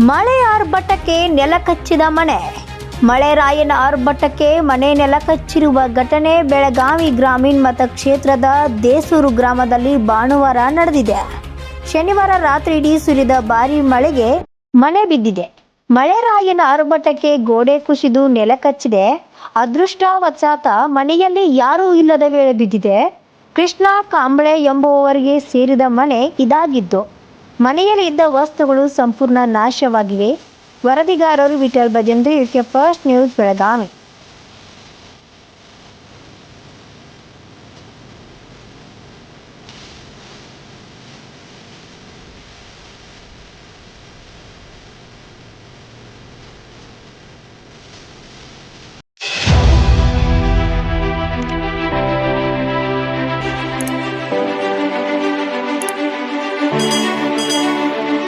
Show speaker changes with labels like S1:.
S1: ಮಳೆ ಆರ್ಭಟಕ್ಕೆ ನೆಲ ಕಚ್ಚಿದ ಮನೆ. ಮಳೆರಾಯನ ಆರ್ಭಟಕ್ಕೆ ಮನೆ ನೆಲ ಕಚ್ಚಿರುವ ಘಟನೆ ಬೆಳಗಾವಿ ಗ್ರಾಮೀಣ ಮತಕ್ಷೇತ್ರದ ದೇಸೂರು ಗ್ರಾಮದಲ್ಲಿ ಭಾನುವಾರ ನಡೆದಿದೆ. ಶನಿವಾರ ರಾತ್ರಿ ಇಡೀ ಸುರಿದ ಭಾರಿ ಮಳೆಗೆ ಮನೆ ಬಿದ್ದಿದೆ. ಮಳೆರಾಯನ ಆರ್ಭಟಕ್ಕೆ ಗೋಡೆ ಕುಸಿದು ನೆಲ ಕಚ್ಚಿದೆ. ಅದೃಷ್ಟವಶಾತ ಮನೆಯಲ್ಲಿ ಯಾರೂ ಇಲ್ಲದ ವೇಳೆ ಬಿದ್ದಿದೆ. ಕೃಷ್ಣ ಕಾಂಬಳೆ ಎಂಬುವವರಿಗೆ ಸೇರಿದ ಮನೆ ಇದಾಗಿದ್ದು ಮನೆಯಲ್ಲಿ ಇದ್ದ ವಸ್ತುಗಳು ಸಂಪೂರ್ಣ ನಾಶವಾಗಿವೆ. ವರದಿಗಾರರು ವಿಠಲ್ ಬಜಂದ್ರಿ ಇದಕ್ಕೆ first news Belagavi. thank you